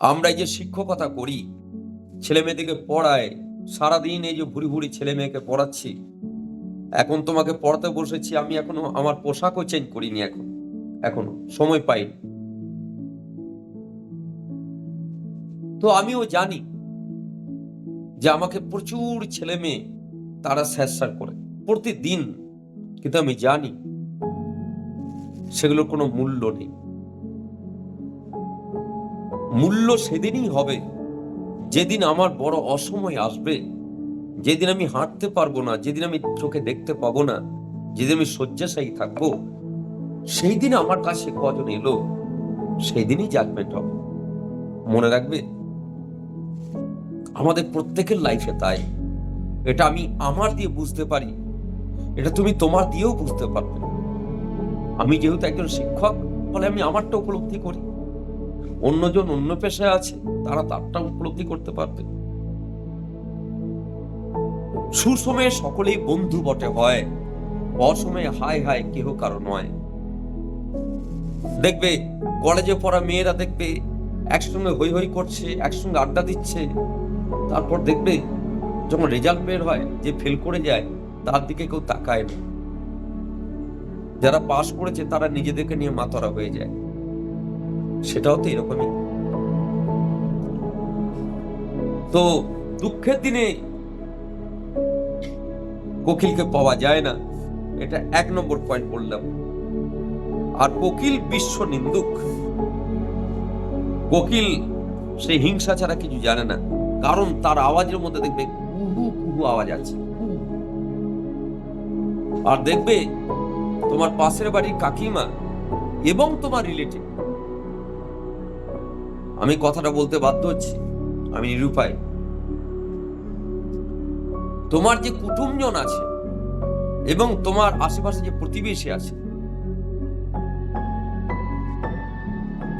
আমরা এই যে শিক্ষকতা করি ছেলে মেয়েদেরকে পড়ায়, সারাদিন এই যে ভুরি ভুরি ছেলে মেয়েকে পড়াচ্ছি, এখন তোমাকে পড়াতে বসেছি, আমি এখনও আমার পোশাকও চেঞ্জ করিনি এখন, এখনও, সময় পাইনি। তো আমিও জানি যে আমাকে প্রচুর ছেলে মেয়ে তারা স্যার করে, প্রতিদিন, কিন্তু আমি জানি সেগুলোর কোনো মূল্য নেই। মূল্য সেদিনই হবে। যেদিন আমার বড় অসময় আসবে, যেদিন আমি হাঁটতে পারব না, যেদিন আমি চোখে দেখতে পাবো না, যেদিন আমি শয্যাশায়ী থাকব সেই দিন আমার কাছে কজন এলো সেই দিনই জাজমেন্ট হবে। মনে রাখবে? আমাদের প্রত্যেকের লাইফে তাই। এটা আমি আমার দিয়ে বুঝতে পারি। এটা তুমি তোমার দিয়েও বুঝতে পারবে। আমি যেহেতু একজন শিক্ষক, ফলে আমি আমারটা উপলব্ধি করি। অন্যজন অন্য পেশায় আছে, তারা তারটা উপলব্ধি করতে পারবে। সুসময়ে সকলেই বন্ধু বটে হয় অসময়ে হায় হায় কেহ কারও নয়। দেখবে, কলেজে পড়া মেয়েরা দেখবে, একসঙ্গে হই হই করছে, একসঙ্গে আড্ডা দিচ্ছে। তারপর দেখবে, যখন রেজাল্ট বের হয়, যে ফেল করে যায়, তার দিকে কেউ তাকায় না। যারা পাশ করেছে, তারা নিজেদেরকে নিয়ে মাতরা হয়ে যায়। সেটাও তো এরকমই। তো দুঃখের দিনে কোকিলকে পাওয়া যায় না, এটা এক নম্বর পয়েন্ট বললাম। আর কোকিল বিশ্ব নিন্দুক। কোকিল সে হিংসা ছাড়া কিছু জানে না, কারণ তার আওয়াজের মধ্যে দেখবে কুহু কুহু আওয়াজ আছে। আর দেখবে তোমার পাশের বাড়ির কাকিমা এবং তোমার রিলেটিভ আমি কথাটা বলতে বাধ্য হচ্ছি। আমি নিরুপায়। তোমার যে কুটুমজন আছে এবং তোমার আশেপাশে যে প্রতিবেশী আছে,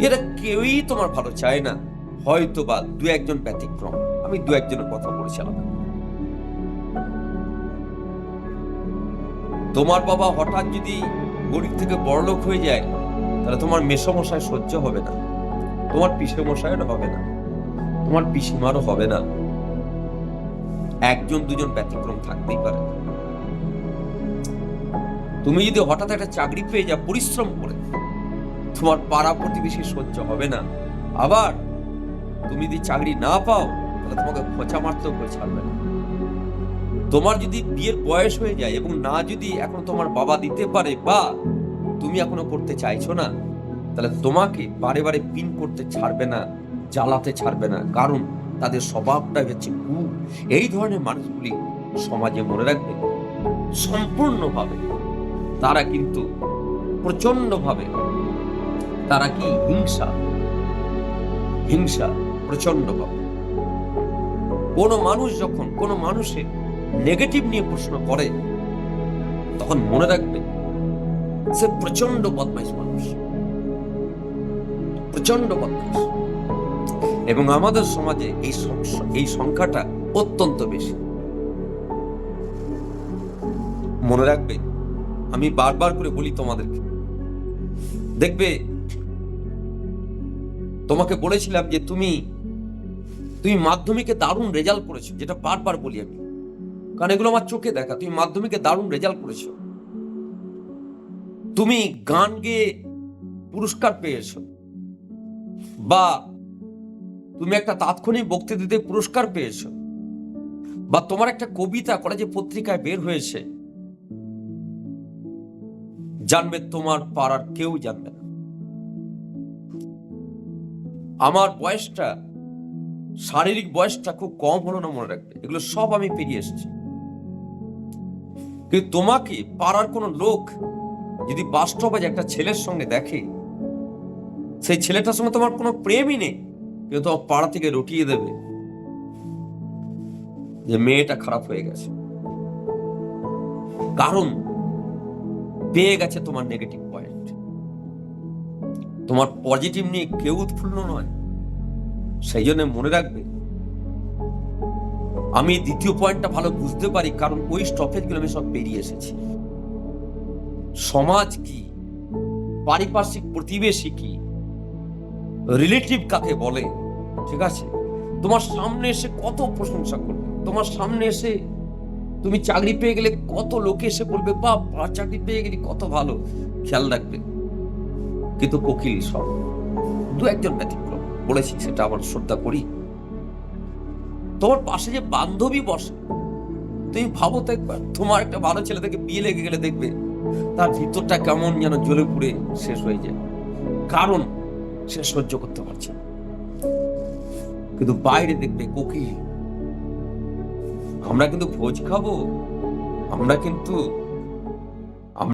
এরা কেউই তোমার ভালো চায় না। হয়তো বা দু একজন ব্যতিক্রম। আমি দু একজনের কথা বলেছি আলাদা তোমার বাবা হঠাৎ যদি গরিব থেকে বড়লোক হয়ে যায়, তাহলে তোমার মেসমশায় সহ্য হবে না। তোমার পিসে মশাইয়েরও হবে না। তোমার পিসিমারও হবে না। একজন, দুজন ব্যতিক্রম থাকতেই পারে। তুমি যদি হঠাৎ একটা চাকরি পেয়ে যাও, পরিশ্রম করে, তোমার পাড়া প্রতিবেশী সহ্য হবে না। আবার তুমি যদি চাকরি না পাও, তাহলে তোমাকে খোঁচা মারতেও কেউ ছাড়বে না। তোমার যদি বিয়ের বয়স হয়ে যায় এবং না যদি এখন তোমার বাবা দিতে পারে বা তুমি এখনও করতে চাইছো না তাহলে তোমাকে বারে বারে পিন করতে ছাড়বে না, জ্বালাতে ছাড়বে না। কারণ তাদের স্বভাবটাই হচ্ছে কু এই ধরনের মানুষগুলি সমাজে মনে রাখবে, সম্পূর্ণভাবে তারা কিন্তু প্রচন্ডভাবে তারা কি হিংসা? হিংসা প্রচন্ডভাবে কোনো মানুষ যখন, কোনো মানুষের নেগেটিভ নিয়ে প্রশ্ন করে, তখন মনে রাখবে, সে প্রচণ্ড বদমাইশ মানুষ। প্রচণ্ড বদমাইশ এবং আমাদের সমাজে এই এই সংখ্যাটা অত্যন্ত বেশি। মনে রাখবে, আমি বারবার করে বলি তোমাদেরকে। দেখবে, তোমাকে বলেছিলাম যে তুমি তুমি মাধ্যমিকে দারুণ রেজাল্ট করেছ, যেটা বারবার বলি আমি। কারণ এগুলো আমার চোখে দেখা, তুমি মাধ্যমিকে দারুণ রেজাল্ট করেছ। তুমি গান গেয়ে পুরস্কার পেয়েছ। বা তুমি একটা তাৎক্ষণিক বক্তৃতাতে পুরস্কার পেয়েছ, বা তোমার একটা কবিতা কলেজে পত্রিকায় বের হয়েছে, জানবে তোমার পাড়ার কেউ জানবে না। আমার বয়সটা, শারীরিক বয়সটা খুব কম হলো না মনে রাখবে, এগুলো সব আমি পেরিয়ে এসেছি। কিন্তু তোমাকে পাড়ার কোনো লোক যদি বাস্তবে একটা ছেলের সঙ্গে দেখে সেই ছেলেটার সঙ্গে তোমার কোনো প্রেমই নেই। কিন্তু তোমার পাড়া থেকে রটিয়ে দেবে। যে মেয়েটা খারাপ হয়ে গেছে। কারণ পেয়ে গেছে তোমার নেগেটিভ পয়েন্ট তোমার পজিটিভ নিয়ে কেউ উৎফুল্ল নয়। সেই জন্য মনে রাখবে, আমি দ্বিতীয় পয়েন্টটা ভালো বুঝতে পারি, কারণ ওই স্টপেজগুলো আমি সব পেরিয়ে এসেছি। সমাজ কি? পারিপার্শ্বিক প্রতিবেশী কি? রিলেটিভ কাকে বলে? ঠিক আছে? তোমার সামনে এসে কত প্রশংসা করবে? তোমার সামনে এসে তুমি চাকরি পেয়ে গেলে কত লোকে এসে বলবে বা চাকরি পেয়ে গেলি, কত ভালো। খেয়াল রাখবে। কিন্তু কোকিল সব দু একজন ব্যতিক্রম। বলেছি, সেটা আমার শ্রদ্ধা করি। তোমার পাশে যে বান্ধবী বসে, তুমি ভাবো তো একবার, তোমার একটা ভালো ছেলে থেকে বিয়ে লেগে গেলে দেখবে, তার ভিতরটা কেমন যেন জ্বলে পুড়ে শেষ হয়ে যায়। কারণ সে সহ্য করতে পারছে কিন্তু বাইরে দেখবে কোকিল আমরা কিন্তু ভোজ খাব আমরা কিন্তু